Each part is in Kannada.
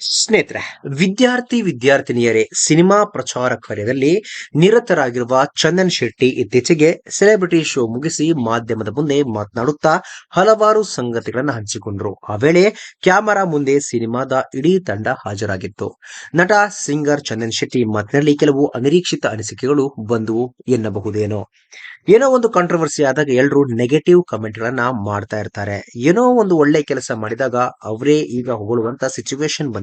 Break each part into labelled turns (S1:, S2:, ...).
S1: ಸ್ನೇಹಿತರೆ, ವಿದ್ಯಾರ್ಥಿ ವಿದ್ಯಾರ್ಥಿನಿಯರೇ, ಸಿನಿಮಾ ಪ್ರಚಾರ ಕಾರ್ಯದಲ್ಲಿ ನಿರತರಾಗಿರುವ ಚಂದನ್ ಶೆಟ್ಟಿ ಇತ್ತೀಚೆಗೆ ಸೆಲೆಬ್ರಿಟಿ ಶೋ ಮುಗಿಸಿ ಮಾಧ್ಯಮದ ಮುಂದೆ ಮಾತನಾಡುತ್ತಾ ಹಲವಾರು ಸಂಗತಿಗಳನ್ನು ಹಂಚಿಕೊಂಡರು. ಆ ವೇಳೆ ಕ್ಯಾಮರಾ ಮುಂದೆ ಸಿನಿಮಾದ ಇಡೀ ತಂಡ ಹಾಜರಾಗಿತ್ತು. ನಟ, ಸಿಂಗರ್ ಚಂದನ್ ಶೆಟ್ಟಿ ಮಾತಿನಲ್ಲಿ ಕೆಲವು ಅನಿರೀಕ್ಷಿತ ಅನಿಸಿಕೆಗಳು ಬಂದವು ಎನ್ನಬಹುದೇನೋ. ಏನೋ ಒಂದು ಕಾಂಟ್ರವರ್ಸಿ ಆದಾಗ ಎಲ್ಲರೂ ನೆಗೆಟಿವ್ ಕಮೆಂಟ್ ಗಳನ್ನ ಮಾಡ್ತಾ ಇರ್ತಾರೆ. ಏನೋ ಒಂದು ಒಳ್ಳೆ ಕೆಲಸ ಮಾಡಿದಾಗ ಅವರೇ ಈಗ ಹೊಗಳುವಂತ ಸಿಚುವೇಶನ್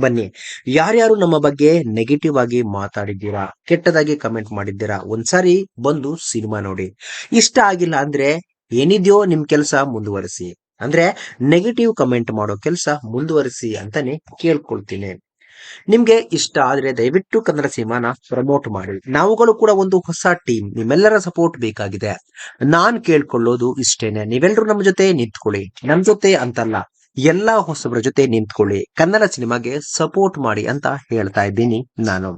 S1: ಬನ್ನಿ, ಯಾರ್ಯಾರು ನಮ್ಮ ಬಗ್ಗೆ ನೆಗೆಟಿವ್ ಆಗಿ ಮಾತಾಡಿದ್ದೀರಾ, ಕೆಟ್ಟದಾಗಿ ಕಮೆಂಟ್ ಮಾಡಿದ್ದೀರಾ, ಒಂದ್ಸಾರಿ ಬಂದು ಸಿನಿಮಾ ನೋಡಿ. ಇಷ್ಟ ಆಗಿಲ್ಲ ಅಂದ್ರೆ ಏನಿದೆಯೋ ನಿಮ್ ಕೆಲಸ ಮುಂದುವರಿಸಿ. ಅಂದ್ರೆ ನೆಗೆಟಿವ್ ಕಮೆಂಟ್ ಮಾಡೋ ಕೆಲಸ ಮುಂದುವರಿಸಿ ಅಂತಾನೆ ಕೇಳ್ಕೊಳ್ತೀನಿ. ನಿಮ್ಗೆ ಇಷ್ಟ ಆದ್ರೆ ದಯವಿಟ್ಟು ಕನ್ನಡ ಸಿನಿಮಾನ ಪ್ರಮೋಟ್ ಮಾಡಿ. ನಾವುಗಳು ಕೂಡ ಒಂದು ಹೊಸ ಟೀಮ್ ನಿಮ್ಮೆಲ್ಲರ ಸಪೋರ್ಟ್ ಬೇಕಾಗಿದೆ. ನಾನ್ ಕೇಳ್ಕೊಳ್ಳೋದು ಇಷ್ಟೇನೆ. ನೀವೆಲ್ಲರೂ ನಮ್ಮ ಜೊತೆ ನಿಂತ್ಕೊಳ್ಳಿ. ನಮ್ ಜೊತೆ ಅಂತಲ್ಲ. ಎಲ್ಲಾ ಹೊಸಬರ ಜೊತೆ ನಿಂತ್ಕೊಳ್ಳಿ. ಕನ್ನಡ ಸಿನಿಮಾಗೆ ಸಪೋರ್ಟ್ ಮಾಡಿ ಅಂತ ಹೇಳ್ತಾ ಇದ್ದೀನಿ ನಾನು.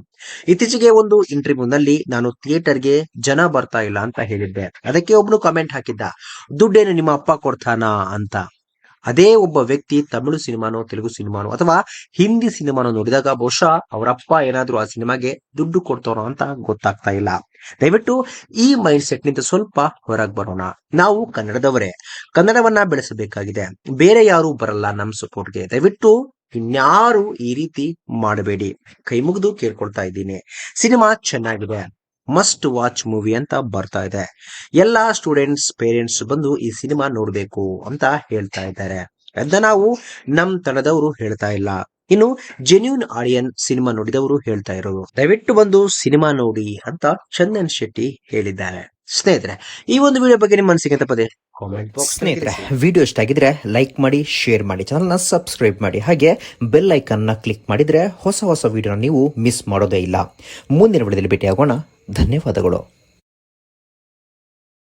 S1: ಇತ್ತೀಚೆಗೆ ಒಂದು ಇಂಟರ್ವ್ಯೂನಲ್ಲಿ ನಾನು ಥಿಯೇಟರ್ಗೆ ಜನ ಬರ್ತಾ ಇಲ್ಲ ಅಂತ ಹೇಳಿದ್ದೆ. ಅದಕ್ಕೆ ಒಬ್ನು ಕಮೆಂಟ್ ಹಾಕಿದ್ದ, ದುಡ್ಡೇನು ನಿಮ್ಮ ಅಪ್ಪ ಕೊಡ್ತಾನಾ? ಅಂತ. ಅದೇ ಒಬ್ಬ ವ್ಯಕ್ತಿ ತಮಿಳು ಸಿನಿಮಾನೋ, ತೆಲುಗು ಸಿನಿಮಾನೋ ಅಥವಾ ಹಿಂದಿ ಸಿನಿಮಾನೋ ನೋಡಿದಾಗ ಬಹುಶಃ ಅವರಪ್ಪ ಏನಾದ್ರೂ ಆ ಸಿನಿಮಾಗೆ ದುಡ್ಡು ಕೊಡ್ತಾರೋ ಅಂತ ಗೊತ್ತಾಗ್ತಾ ಇಲ್ಲ. ದಯವಿಟ್ಟು ಈ ಮೈಂಡ್ ಸೆಟ್ನಿಂದ ಸ್ವಲ್ಪ ಹೊರಗೆ ಬರೋಣ. ನಾವು ಕನ್ನಡದವರೇ. ಕನ್ನಡವನ್ನ ಬೆಳೆಸಬೇಕಾಗಿದೆ. ಬೇರೆ ಯಾರು ಬರಲ್ಲ ನಮ್ ಸಪೋರ್ಟ್ಗೆ ದಯವಿಟ್ಟು ಇನ್ಯಾರು ಈ ರೀತಿ ಮಾಡಬೇಡಿ. ಕೈ ಮುಗಿದು ಕೇಳ್ಕೊಳ್ತಾ ಇದ್ದೀನಿ. ಸಿನಿಮಾ ಚೆನ್ನಾಗಿದೆ. ಮಸ್ಟ್ ವಾಚ್ ಮೂವಿ ಅಂತ ಬರ್ತಾ ಇದೆ. ಎಲ್ಲಾ ಸ್ಟೂಡೆಂಟ್ಸ್ ಪೇರೆಂಟ್ಸ್ ಬಂದು ಈ ಸಿನಿಮಾ ನೋಡ್ಬೇಕು ಅಂತ ಹೇಳ್ತಾ ಇದ್ದಾರೆ. ಅಂತ ನಾವು ನಮ್ ತಂಡದವರು ಹೇಳ್ತಾ ಇಲ್ಲ. ಇನ್ನು ಜೆನ್ಯೂನ್ ಆಡಿಯನ್ ಸಿನಿಮಾ ನೋಡಿದವರು ಹೇಳ್ತಾ ಇರೋದು ದಯವಿಟ್ಟು ಬಂದು ಸಿನಿಮಾ ನೋಡಿ ಅಂತ ಚಂದನ್ ಶೆಟ್ಟಿ ಹೇಳಿದ್ದಾರೆ. ಸ್ನೇಹಿತರೆ ಈ ಒಂದು ವಿಡಿಯೋ ಬಗ್ಗೆ ನಿಮ್ಮ ಅನಿಸಿಕೆ ತಪ್ಪದೆ ಕಾಮೆಂಟ್ ಬಾಕ್ಸ್
S2: ಸ್ನೇಹಿತರೆ ವಿಡಿಯೋ ಇಷ್ಟ ಆಗಿದ್ರೆ ಲೈಕ್ ಮಾಡಿ ಶೇರ್ ಮಾಡಿ ಚಾನಲ್ನ ಸಬ್ಸ್ಕ್ರೈಬ್ ಮಾಡಿ. ಹಾಗೆ ಬೆಲ್ ಐಕನ್ನ ಕ್ಲಿಕ್ ಮಾಡಿದ್ರೆ ಹೊಸ ಹೊಸ ವಿಡಿಯೋನ ನೀವು ಮಿಸ್ ಮಾಡೋದೇ ಇಲ್ಲ. ಮುಂದಿನ ವಿಡಿಯೋದಲ್ಲಿ ಭೇಟಿಯಾಗೋಣ. ಧನ್ಯವಾದಗಳು.